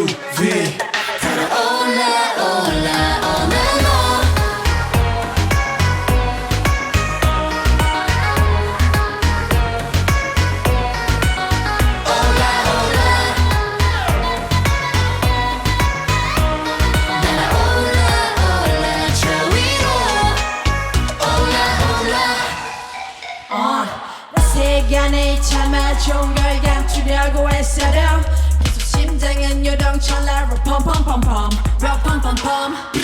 L-U-V. 달아올라 올라 on and on 날아올라 올라 저 위로 올라 올라 내 세간에 참아 좋은 걸 감추려고 애써도 ding and your dong chala pom pom pom pom rock pom pom pom.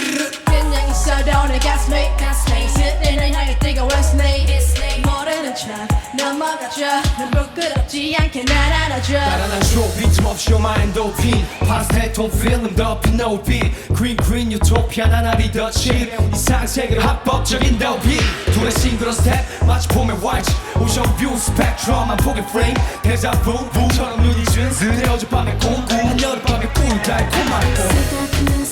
척 넘어가줘. 넌 부끄럽지 않게 날 안아줘. 나란한 쇼 빈틈 없이 요마 엔도핀 파스텔 톤 필름 덮인 노빛 그린 그린 유토피아 나날이 더치 이상 세계로 합법적인 더비. 둘의 싱그러 스텝 마치 봄의 화이트 오션 뷰 스펙트럼 한 폭의 프레임 데자부 부처럼 눈이 준스레 어젯밤의 공구 여름밤의 꿀 달콤한 봄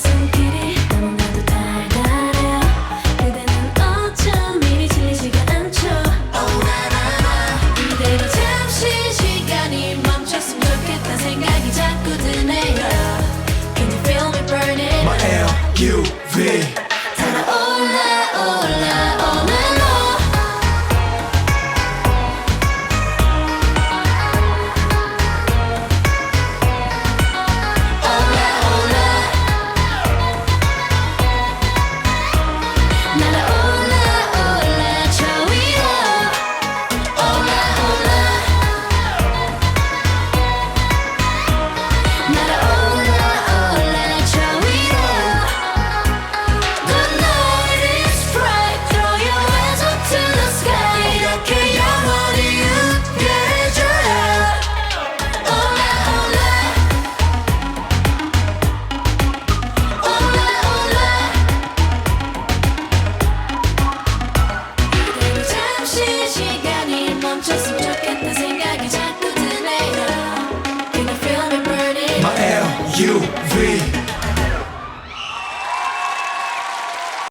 L-U-V. 달아 생